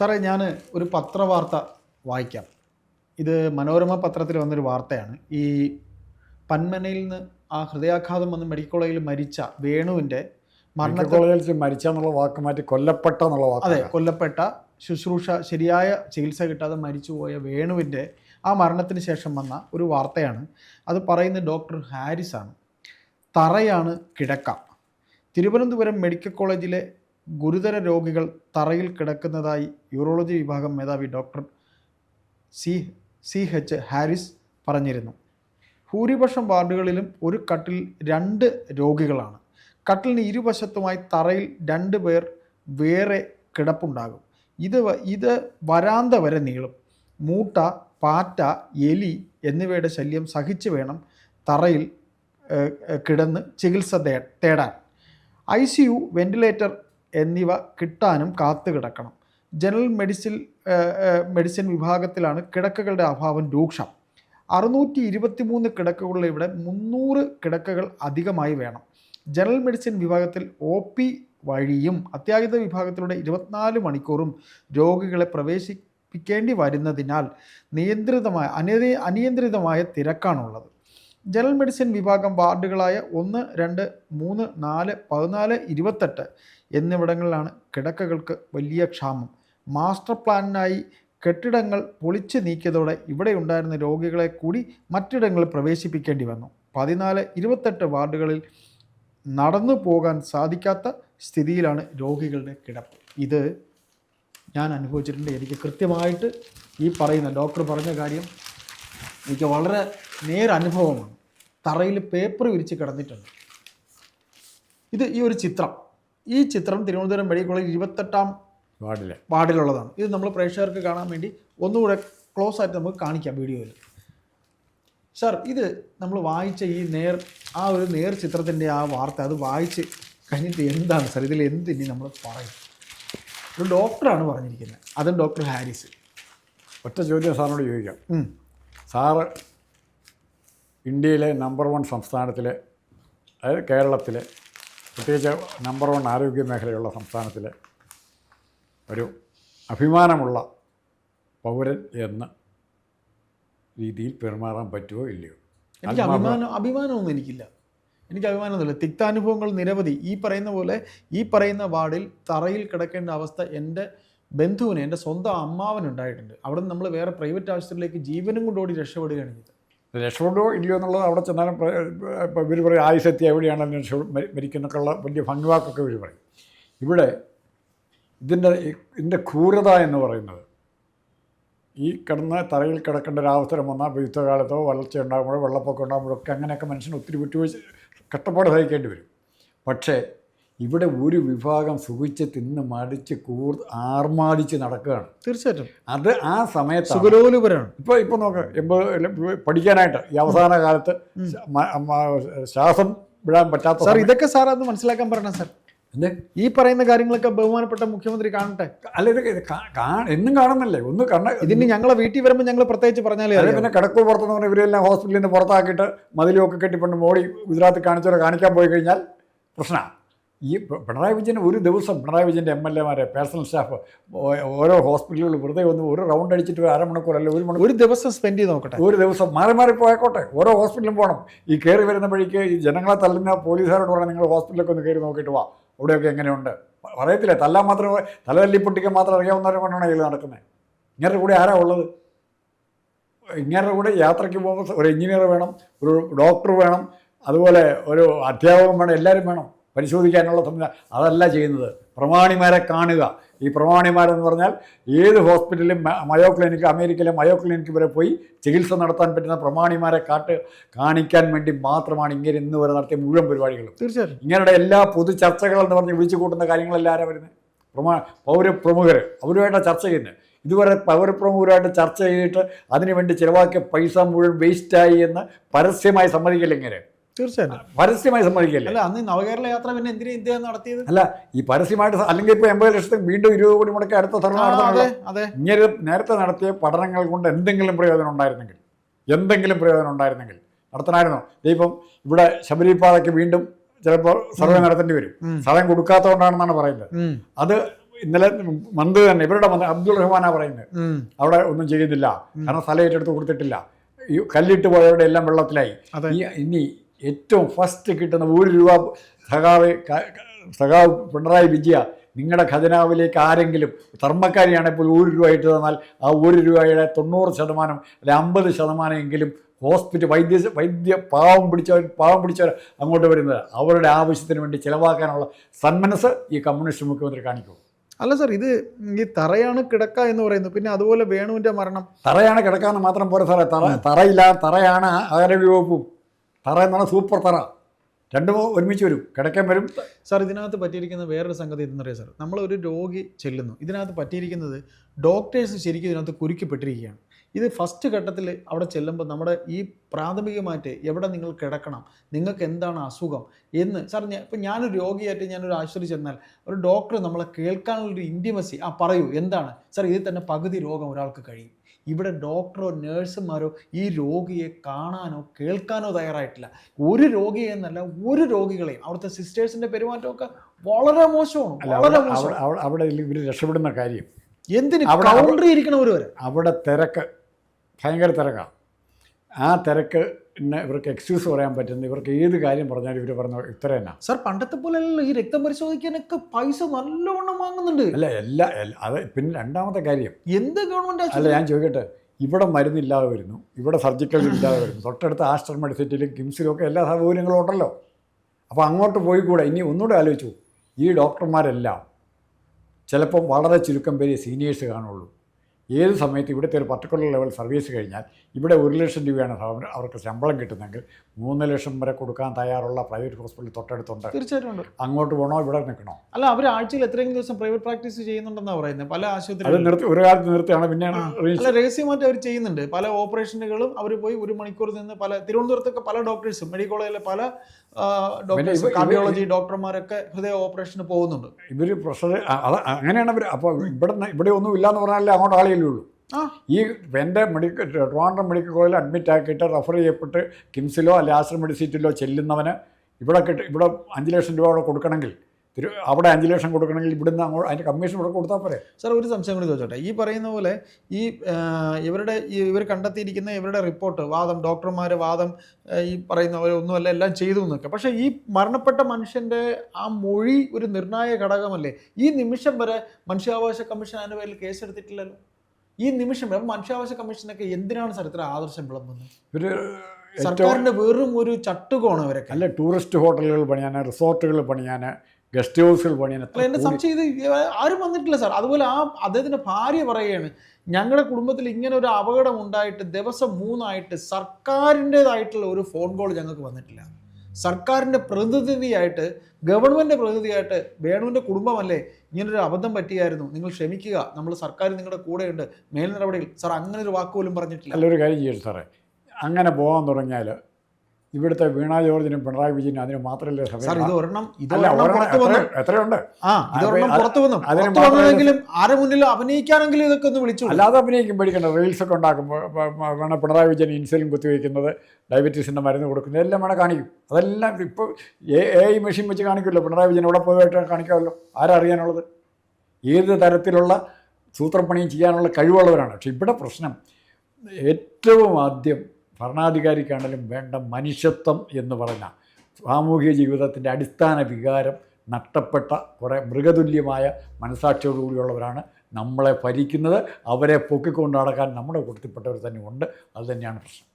സാറേ ഞാൻ ഒരു പത്രവാർത്ത വായിക്കാം. ഇത് മനോരമ പത്രത്തിൽ വന്നൊരു വാർത്തയാണ്. ഈ പന്മനയിൽ നിന്ന് ആ ഹൃദയാഘാതം വന്ന് മെഡിക്കൽ കോളേജിൽ മരിച്ച വേണുവിന്റെ മരണ കോളേജിൽ മരിച്ച എന്നുള്ള വാക്ക് മാറ്റി കൊല്ലപ്പെട്ട എന്നുള്ള വാക്ക് അതെ കൊല്ലപ്പെട്ട ശുശ്രൂഷ ശരിയായ ചികിത്സ കിട്ടാതെ മരിച്ചുപോയ വേണുവിന്റെ ആ മരണത്തിന് ശേഷം വന്ന ഒരു വാർത്തയാണ്. അത് പറയുന്ന ഡോക്ടർ ഹാരിസാണ്. തറയാണ് കിടക്ക. തിരുവനന്തപുരം മെഡിക്കൽ കോളേജിലെ ഗുരുതര രോഗികൾ തറയിൽ കിടക്കുന്നതായി യൂറോളജി വിഭാഗം മേധാവി doctor C C H Haris പറഞ്ഞിരുന്നു. ഭൂരിപക്ഷം വാർഡുകളിലും ഒരു കട്ടിൽ രണ്ട് രോഗികളാണ്. കട്ടിലിന് ഇരുവശത്തുമായി തറയിൽ രണ്ട് പേർ വേറെ കിടപ്പുണ്ടാകും. ഇത് ഇത് വരാന്ത വരെ നീളും. മൂട്ട പാറ്റ എലി എന്നിവയുടെ ശല്യം സഹിച്ചു വേണം തറയിൽ കിടന്ന് ചികിത്സ തേടാൻ. ഐ സി യു വെന്റിലേറ്റർ എന്നിവ കിട്ടാനും കാത്തു കിടക്കണം. ജനറൽ മെഡിസിൻ മെഡിസിൻ വിഭാഗത്തിലാണ് കിടക്കകളുടെ അഭാവം രൂക്ഷം. അറുന്നൂറ്റി ഇരുപത്തി മൂന്ന് കിടക്കകളുള്ള ഇവിടെ മുന്നൂറ് കിടക്കകൾ അധികമായി വേണം. ജനറൽ മെഡിസിൻ വിഭാഗത്തിൽ ഒ പി വഴിയും അത്യാഹിത വിഭാഗത്തിലൂടെ ഇരുപത്തിനാല് മണിക്കൂറും രോഗികളെ പ്രവേശിപ്പിക്കേണ്ടി വരുന്നതിനാൽ നിയന്ത്രിതമായ അനിയ അനിയന്ത്രിതമായ തിരക്കാണുള്ളത്. ജനറൽ മെഡിസിൻ വിഭാഗം വാർഡുകളായ ഒന്ന് രണ്ട് മൂന്ന് നാല് പതിനാല് ഇരുപത്തെട്ട് എന്നിവിടങ്ങളിലാണ് കിടക്കകൾക്ക് വലിയ ക്ഷാമം. മാസ്റ്റർ പ്ലാനിനായി കെട്ടിടങ്ങൾ പൊളിച്ച് നീക്കിയതോടെ ഇവിടെ ഉണ്ടായിരുന്ന രോഗികളെ കൂടി മറ്റിടങ്ങളിൽ പ്രവേശിപ്പിക്കേണ്ടി വന്നു. പതിനാല് ഇരുപത്തെട്ട് വാർഡുകളിൽ നടന്നു പോകാൻ സാധിക്കാത്ത സ്ഥിതിയിലാണ് രോഗികളുടെ കിടപ്പ്. ഇത് ഞാൻ അനുഭവിച്ചിട്ടുണ്ട്. എനിക്ക് കൃത്യമായിട്ട് ഈ പറയുന്ന ഡോക്ടർ പറഞ്ഞ കാര്യം എനിക്ക് വളരെ നേരനുഭവമാണ്. തറയിൽ പേപ്പർ വിരിച്ച് കിടന്നിട്ടുണ്ട്. ഇത് ഈ ഒരു ചിത്രം. ഈ ചിത്രം തിരുവനന്തപുരം മെഡിക്കൽ കോളേജ് ഇരുപത്തെട്ടാം വാർഡിലെ. വാർഡിലുള്ളതാണ്. ഇത് നമ്മൾ പ്രേക്ഷകർക്ക് കാണാൻ വേണ്ടി ഒന്നുകൂടെ ക്ലോസ് ആയിട്ട് നമുക്ക് കാണിക്കാം വീഡിയോയിൽ. സാർ ഇത് നമ്മൾ വായിച്ച ഈ നേർ ആ ഒരു നേർ ചിത്രത്തിന്റെ ആ വാർത്ത അത് വായിച്ച് കഴിഞ്ഞിട്ട് എന്താണ് സാർ ഇതിൽ ഇനി നമ്മൾ പറയും? ഒരു ഡോക്ടറാണ് പറഞ്ഞിരിക്കുന്നത്. അതും ഡോക്ടർ ഹാരിസ്. ഒറ്റ ചോദ്യം സാറിനോട് ചോദിക്കാം. സാറ് ഇന്ത്യയിലെ നമ്പർ വൺ സംസ്ഥാനത്തിലെ അതായത് കേരളത്തിലെ പ്രത്യേകിച്ച് നമ്പർ വൺ ആരോഗ്യ മേഖലയുള്ള സംസ്ഥാനത്തിലെ ഒരു അഭിമാനമുള്ള പൗരൻ എന്ന രീതിയിൽ പെരുമാറാൻ പറ്റുമോ ഇല്ലയോ? എനിക്ക് അഭിമാനം അഭിമാനമൊന്നും എനിക്കില്ല. എനിക്ക് അഭിമാനമൊന്നുമില്ല. തിക്താനുഭവങ്ങൾ നിരവധി. ഈ പറയുന്ന പോലെ ഈ പറയുന്ന വാർഡിൽ തറയിൽ കിടക്കേണ്ട അവസ്ഥ എന്റെ ബന്ധുവിന് എന്റെ സ്വന്തം അമ്മാവനുണ്ടായിട്ടുണ്ട്. അവിടെ നിന്ന് നമ്മൾ വേറെ പ്രൈവറ്റ് ആശുപത്രിയിലേക്ക് ജീവനും കൊണ്ടോടി രക്ഷപ്പെടുകയാണ് ചെയ്തത്. രക്ഷപ്പെട്ടോ ഇല്ലയോ എന്നുള്ളത് അവിടെ ചെന്നാലും ഇവർ പറയും ആയുസെത്തി എവിടെയാണ്? രക്ഷ മരിക്കുന്നൊക്കെയുള്ള വലിയ ഭംഗിവാക്കൊക്കെ ഇവർ പറയും. ഇവിടെ ഇതിന്റെ ഇതിന്റെ ക്രൂരത എന്ന് പറയുന്നത് ഈ കിടന്ന് തറയിൽ കിടക്കേണ്ട ഒരു അവസരം വന്നാൽ യുദ്ധകാലത്തോ വരൾച്ച ഉണ്ടാകുമ്പോഴോ വെള്ളപ്പൊക്കം ഉണ്ടാകുമ്പോഴൊക്കെ അങ്ങനെയൊക്കെ മനുഷ്യന് ഒത്തിരി വിട്ടുവീഴ്ച കഷ്ടപ്പാട് സഹിക്കേണ്ടി വരും. പക്ഷേ ഇവിടെ ഒരു വിഭാഗം സുഖിച്ച് തിന്ന് മടിച്ച് കൂർ ആർമാദിച്ച് നടക്കുകയാണ്. തീർച്ചയായിട്ടും. അത് ആ സമയത്ത് സുഖലോലുപരാണ്. ഇപ്പോൾ ഇപ്പോൾ നോക്ക് എൺപത് പഠിക്കാനായിട്ട് ഈ അവസാന കാലത്ത് ശ്വാസം വിടാൻ പറ്റാത്ത സാർ ഇതൊക്കെ സാർ അത് മനസ്സിലാക്കാൻ പറയണം സാർ. എന്ത്? ഈ പറയുന്ന കാര്യങ്ങളൊക്കെ ബഹുമാനപ്പെട്ട മുഖ്യമന്ത്രി കാണട്ടെ? അല്ല ഇത് എന്നും കാണുന്നല്ലേ? ഒന്ന് കണ്ട ഇതിന് ഞങ്ങളെ വീട്ടിൽ വരുമ്പോൾ ഞങ്ങൾ പ്രത്യേകിച്ച് പറഞ്ഞാലേ അല്ലെ പിന്നെ കിടക്കൂ പുറത്തുനിന്ന് പറഞ്ഞാൽ ഇവരെല്ലാം ഹോസ്പിറ്റലിൽ നിന്ന് പുറത്താക്കിയിട്ട് മതിലുമൊക്കെ കെട്ടിപ്പണ്ട് മോഡി ഗുജറാത്തിൽ കാണിച്ചവരെ കാണിക്കാൻ പോയി കഴിഞ്ഞാൽ പ്രശ്നമാണ് ഈ പിണറായി വിജയൻ ഒരു ദിവസം പിണറായി വിജയന്റെ എം എൽ എമാരെ പേഴ്സണൽ സ്റ്റാഫ് ഓരോ ഹോസ്പിറ്റലുകളിൽ വെറുതെ ഒന്ന് ഒരു റൗണ്ട് അടിച്ചിട്ട് ഒരു അരമണിക്കൂർ അല്ല ഒരു മണിക്കൂർ. ഒരു ദിവസം സ്പെൻഡ് ചെയ്ത് നോക്കട്ടെ. ഒരു ദിവസം മാറി മാറി പോയിക്കോട്ടെ. ഓരോ ഹോസ്പിറ്റലും പോകണം ഈ കയറി വരുന്ന വഴിക്ക് ഈ ജനങ്ങളെ തള്ളുന്ന പോലീസുകാരോട് പറഞ്ഞാൽ നിങ്ങൾ ഹോസ്പിറ്റലൊക്കെ ഒന്ന് കയറി നോക്കിയിട്ട് വാ. അവിടെയൊക്കെ എങ്ങനെയുണ്ട്? പറയത്തില്ല? തല്ലാൻ മാത്രം തല പൊട്ടിക്കാൻ മാത്രം അറിയാവുന്നവരെ കൊണ്ടാണ് ഇതിൽ നടക്കുന്നത്. ഇങ്ങനെ കൂടെ ആരാ ഉള്ളത്? ഇങ്ങനെ കൂടെ യാത്രയ്ക്ക് പോകുമ്പോൾ ഒരു എഞ്ചിനീയർ വേണം ഒരു ഡോക്ടർ വേണം അതുപോലെ ഒരു അധ്യാപകൻ വേണം എല്ലാവരും വേണം. പരിശോധിക്കാനുള്ള സംവിധാനം അതല്ല ചെയ്യുന്നത്. പ്രമാണിമാരെ കാണുക. ഈ പ്രമാണിമാരെന്ന് പറഞ്ഞാൽ ഏത് ഹോസ്പിറ്റലിലും മയോ ക്ലിനിക്ക് അമേരിക്കയിലെ മയോ ക്ലിനിക്ക് വരെ പോയി ചികിത്സ നടത്താൻ പറ്റുന്ന പ്രമാണിമാരെ കാട്ട് കാണിക്കാൻ വേണ്ടി മാത്രമാണ് ഇങ്ങനെ ഇന്ന് വരെ നടത്തിയ മുഴുവൻ പരിപാടികളും. തീർച്ചയായിട്ടും. ഇങ്ങനെയുള്ള എല്ലാ പൊതു ചർച്ചകളെന്ന് പറഞ്ഞ് വിളിച്ചു കൂട്ടുന്ന കാര്യങ്ങളെല്ലാം ആരാ വരുന്നത് പ്രമാ പൗരപ്രമുഖർ അവരുമായിട്ടാണ് ചർച്ച ചെയ്യുന്നത്. ഇതുവരെ പൗരപ്രമുഖരുമായിട്ട് ചർച്ച ചെയ്തിട്ട് അതിനുവേണ്ടി ചിലവാക്കിയ പൈസ മുഴുവൻ വേസ്റ്റായി എന്ന് പരസ്യമായി സമ്മതിക്കില്ല ഇങ്ങനെ. തീർച്ചയായിട്ടും. പരസ്യമായി സമ്മതിക്കില്ല? അല്ല അന്ന് നവകേരള യാത്ര പിന്നെ എന്തിനാ ഇന്ത്യ നടത്തിയത്? അല്ല ഈ പരസ്യമായിട്ട് അല്ലെങ്കിൽ ഇപ്പോൾ എൺപത് ലക്ഷത്തിൽ വീണ്ടും ഇരുപത് കോടി മുടക്കി അടുത്ത അതെ അതെ. ഇങ്ങനെ നേരത്തെ നടത്തിയ പഠനങ്ങൾ കൊണ്ട് എന്തെങ്കിലും പ്രയോജനം ഉണ്ടായിരുന്നെങ്കിൽ എന്തെങ്കിലും പ്രയോജനം ഉണ്ടായിരുന്നെങ്കിൽ നടത്തണമായിരുന്നോ. ഇപ്പം ഇവിടെ ശബരിപാതയ്ക്ക് വീണ്ടും ചിലപ്പോൾ സർവേ നടത്തേണ്ടി വരും. സ്ഥലം കൊടുക്കാത്തതുകൊണ്ടാണെന്നാണ് പറയുന്നത്. അത് ഇന്നലെ മന്ത്രി തന്നെ ഇവരുടെ മന്ത്രി അബ്ദുൾ റഹ്മാനാ പറയുന്നത്. അവിടെ ഒന്നും ചെയ്യുന്നില്ല കാരണം സ്ഥലം ഏറ്റെടുത്ത് കൊടുത്തിട്ടില്ല. ഈ കല്ലിട്ട് പോയവരുടെ എല്ലാം വെള്ളത്തിലായി. ഇനി ഏറ്റവും ഫസ്റ്റ് കിട്ടുന്ന ഒരു രൂപ സഖാവ് സഖാവ് പിണറായി വിജയ നിങ്ങളുടെ ഖജനാവിലേക്ക് ആരെങ്കിലും ധർമ്മക്കാരിയാണെങ്കിൽ ഒരു രൂപ ഇട്ട് തന്നാൽ ആ ഒരു രൂപയുടെ തൊണ്ണൂറ് ശതമാനം അല്ലെ അമ്പത് ശതമാനമെങ്കിലും ഹോസ്പിറ്റൽ വൈദ്യ വൈദ്യ പാവം പിടിച്ചവർ പാവം പിടിച്ചവർ അങ്ങോട്ട് വരുന്നത് അവരുടെ ആവശ്യത്തിന് വേണ്ടി ചിലവാക്കാനുള്ള സന്മനസ് ഈ കമ്മ്യൂണിസ്റ്റ് മുഖ്യമന്ത്രി കാണിക്കും അല്ല സാർ ഇത് ഈ തറയാണ് കിടക്ക എന്ന് പറയുന്നു. പിന്നെ അതുപോലെ വേണുവിന്റെ മരണം. തറയാണ് കിടക്കാന്ന് മാത്രം പോരാ സാറേ തറ തറയില്ല തറയാണ് ആരോഗ്യ വകുപ്പും. തറ എന്നാണ് സൂപ്പർ തറ. രണ്ടും ഒരുമിച്ച് വരും. കിടക്കാൻ വരും. സാർ ഇതിനകത്ത് പറ്റിയിരിക്കുന്ന വേറൊരു സംഗതി എന്തെന്നറിയാം സാർ. നമ്മൾ ഒരു രോഗി ചെല്ലുന്നു. ഇതിനകത്ത് പറ്റിയിരിക്കുന്നത് ഡോക്ടേഴ്സ് ശരിക്കും ഇതിനകത്ത് കുരുക്കിപ്പെട്ടിരിക്കുകയാണ്. ഇത് ഫസ്റ്റ് ഘട്ടത്തിൽ അവിടെ ചെല്ലുമ്പോൾ നമ്മുടെ ഈ പ്രാഥമികമായിട്ട് എവിടെ നിങ്ങൾ കിടക്കണം നിങ്ങൾക്ക് എന്താണ് അസുഖം എന്ന് സാർ ഞാൻ ഇപ്പം ഞാനൊരു രോഗിയായിട്ട് ഞാനൊരു ആശുപത്രി ചെന്നാൽ ഒരു ഡോക്ടർ നമ്മളെ കേൾക്കാനുള്ളൊരു ഇന്റിമസി ആ പറയൂ എന്താണ്? സാർ ഇതിൽ തന്നെ പകുതി രോഗം ഒരാൾക്ക് കഴിയും. ഇവിടെ ഡോക്ടറോ നേഴ്സുമാരോ ഈ രോഗിയെ കാണാനോ കേൾക്കാനോ തയ്യാറായിട്ടില്ല. ഒരു രോഗിയെ എന്നല്ല ഒരു രോഗികളെയും. അവിടുത്തെ സിസ്റ്റേഴ്സിന്റെ പെരുമാറ്റമൊക്കെ വളരെ മോശമാണ് വളരെ മോശം അവിടെ- ഇവർ രക്ഷപ്പെടുന്ന കാര്യം. എന്തിന് കൗണ്ടർ ഇരിക്കണവർ വരെ? അവിടെ തിരക്ക് ഭയങ്കര തിരക്കാണ് ആ തിരക്ക് ഇവർക്ക് എക്സ്ക്യൂസ് പറയാൻ പറ്റുന്നത് ഇവർക്ക് ഏത് കാര്യം പറഞ്ഞാലും ഇവർ പറഞ്ഞ ഇത്ര തന്നെ. സാർ പണ്ടത്തെ പോലെ ഈ രക്തം പരിശോധിക്കാനൊക്കെ പൈസ നല്ലവണ്ണം വാങ്ങുന്നുണ്ട്. അല്ല എല്ലാ അത് പിന്നെ രണ്ടാമത്തെ കാര്യം. എന്ത് ഗവൺമെന്റ് അല്ല ഞാൻ ചോദിക്കട്ടെ ഇവിടെ മരുന്നില്ലാതെ വരുന്നു ഇവിടെ സർജിക്കൽ ഇല്ലാതെ വരുന്നു തൊട്ടടുത്ത ആസ്റ്റർ മെഡിസിറ്റിലും കിംസിലും ഒക്കെ എല്ലാ സൗകര്യങ്ങളും ഉണ്ടല്ലോ. അപ്പോൾ അങ്ങോട്ട് പോയി കൂടെ ഇനി ഒന്നുകൂടെ ആലോചിച്ചു ഈ ഡോക്ടർമാരെല്ലാം ചിലപ്പം വളരെ ചുരുക്കം പേര് സീനിയേഴ്സ് കാണുള്ളൂ. ഏത് സമയത്ത് ഇവിടുത്തെ ഒരു പർട്ടിക്കുലർ ലെവൽ സർവീസ് കഴിഞ്ഞാൽ ഇവിടെ ഒരു ലക്ഷം രൂപയാണ് അവർക്ക് ശമ്പളം കിട്ടുന്നതെങ്കിൽ മൂന്ന് ലക്ഷം വരെ കൊടുക്കാൻ തയ്യാറുള്ള പ്രൈവറ്റ് ഹോസ്പിറ്റൽ തൊട്ടടുത്തുണ്ട്. തീർച്ചയായിട്ടും ഉണ്ട്. അങ്ങോട്ട് പോകണോ ഇവിടെ നിൽക്കണോ? അല്ല അവർ ആഴ്ചയിൽ എത്രയും ദിവസം പ്രൈവറ്റ് പ്രാക്ടീസ് ചെയ്യുന്നുണ്ടെന്നാണ് പറയുന്നത് പല അത് ആശുപത്രികളും നിർത്തി ഒരു കാലത്ത് നിർത്തിയാണ് പിന്നെ അല്ല രഹസ്യമായിട്ട് അവർ ചെയ്യുന്നുണ്ട്. പല ഓപ്പറേഷനുകളും അവർ പോയി ഒരു മണിക്കൂർ നിന്ന് പല തിരുവനന്തപുരത്തൊക്കെ പല ഡോക്ടേഴ്സും മെഡിക്കൽ കോളേജിലെ പല ഡോക്ടേഴ്സ് കാർഡിയോളജി ഡോക്ടർമാരൊക്കെ ഹൃദയ ഓപ്പറേഷന് പോകുന്നുണ്ട്. ഇവർ പ്രഷർ അങ്ങനെയാണ് അവർ അപ്പോൾ ഇവിടെ ഇവിടെ ഒന്നും ഇല്ലാന്ന് പറഞ്ഞാലേ അങ്ങോട്ട് ആളുകളേ ഉള്ളൂ. ഈ എന്റെ മെഡിക്കൽ ട്രിവാൻഡ്രം മെഡിക്കൽ കോളേജിൽ അഡ്മിറ്റ് ആക്കിയിട്ട് റെഫർ ചെയ്യപ്പെട്ട് കിംസിലോ അല്ലെ ആശ്രം മെഡിസിറ്റിലോ ചെല്ലുന്നവന് ഇവിടെ കിട്ടും ഇവിടെ അഞ്ച് ലക്ഷം രൂപ അവിടെ കൊടുക്കണമെങ്കിൽ തിരു അവിടെ അഞ്ച് ലക്ഷം കൊടുക്കണമെങ്കിൽ ഇവിടുന്ന് അങ്ങോട്ട് അതിന്റെ കമ്മീഷൻ ഇവിടെ കൊടുത്താൽ പോരെ. സാർ ഒരു സംശയം കൂടി ചോദിച്ചോട്ടെ. ഈ പറയുന്ന പോലെ ഈ ഇവരുടെ ഈ ഇവർ കണ്ടെത്തിയിരിക്കുന്ന ഇവരുടെ റിപ്പോർട്ട് വാദം ഡോക്ടർമാർ വാദം ഈ പറയുന്ന ഒന്നുമല്ല എല്ലാം ചെയ്തു എന്നൊക്കെ. പക്ഷേ ഈ മരണപ്പെട്ട മനുഷ്യന്റെ ആ മൊഴി ഒരു നിർണായക ഘടകമല്ലേ? ഈ നിമിഷം വരെ മനുഷ്യാവകാശ കമ്മീഷൻ അതിന്റെ പേരിൽ കേസെടുത്തിട്ടില്ലല്ലോ. ഈ നിമിഷം മനുഷ്യാവകാശ കമ്മീഷനൊക്കെ എന്തിനാണ് സാർ ഇത്ര ആദർശം വിളമ്പുന്നത്? ഇവർ സർക്കാരിന്റെ വെറും ഒരു ചട്ടുകോണം ഇവരൊക്കെ അല്ല ടൂറിസ്റ്റ് ഹോട്ടലുകൾ പണിയാൻ റിസോർട്ടുകൾ പണിയാൻ ഗസ്റ്റ് ഹൗസുകൾ പണിയാൻ എന്റെ സംശയം ഇത് ആരും വന്നിട്ടില്ല സാർ. അതുപോലെ ആ അദ്ദേഹത്തിന്റെ ഭാര്യ പറയുകയാണ് ഞങ്ങളുടെ കുടുംബത്തിൽ ഇങ്ങനെ ഒരു അപകടം ഉണ്ടായിട്ട് ദിവസം മൂന്നായിട്ട് സർക്കാരിന്റെതായിട്ടുള്ള ഒരു ഫോൺ കോൾ ഞങ്ങൾക്ക് വന്നിട്ടില്ല. സർക്കാരിന്റെ പ്രതിനിധിയായിട്ട് ഗവൺമെന്റ് പ്രതിനിധിയായിട്ട് വേണുവിന്റെ കുടുംബമല്ലേ? ഇങ്ങനൊരു അബദ്ധം പറ്റിയായിരുന്നു. നിങ്ങൾ ക്ഷമിക്കുക. നമ്മൾ സർക്കാർ നിങ്ങളുടെ കൂടെയുണ്ട്. മേൽ നടപടികൾ സാർ അങ്ങനെ ഒരു വാക്കുപോലും പറഞ്ഞിട്ടില്ല. നല്ലൊരു കാര്യം ചെയ്യും സാറേ. അങ്ങനെ പോകാൻ തുടങ്ങിയാൽ ഇവിടുത്തെ വീണ ജോർജിനും പിണറായി വിജയനും അതിന് മാത്രമല്ലേ എത്രയുണ്ട് ആരെ മുന്നിൽ അഭിനയിക്കാനെങ്കിലും ഇതൊക്കെ ഒന്ന് വിളിച്ചു അല്ലാതെ അഭിനയിക്കും പേടിക്കണ്ട റീൽസ് ഒക്കെ ഉണ്ടാക്കുമ്പോൾ വേണം പിണറായി വിജയൻ ഇൻസുലിൻ കുത്തിവെക്കുന്നത് ഡയബറ്റീസിന്റെ മരുന്ന് കൊടുക്കുന്നത് എല്ലാം വേണം കാണിക്കും. അതെല്ലാം ഇപ്പോൾ എ ഐ മെഷീൻ വെച്ച് കാണിക്കുമല്ലോ. പിണറായി വിജയൻ ഇവിടെ പോയിട്ട് കാണിക്കാമല്ലോ? ആരറിയാനുള്ളത് ഏത് തരത്തിലുള്ള സൂത്രപ്പണിയും ചെയ്യാനുള്ള കഴിവുള്ളവരാണ്. പക്ഷെ ഇവിടെ പ്രശ്നം ഏറ്റവും ആദ്യം ഭരണാധികാരിക്കാണെങ്കിലും വേണ്ട മനുഷ്യത്വം എന്ന് പറഞ്ഞ സാമൂഹിക ജീവിതത്തിന്റെ അടിസ്ഥാന വികാരം നഷ്ടപ്പെട്ട കുറേ മൃഗതുല്യമായ മനസാക്ഷിയോടുകൂടിയുള്ളവരാണ് നമ്മളെ ഭരിക്കുന്നത്. അവരെ പൊക്കിക്കൊണ്ട് നടക്കാൻ നമ്മുടെ കൂട്ടത്തിൽപ്പെട്ടവർ തന്നെ ഉണ്ട് അത് തന്നെയാണ് പ്രശ്നം.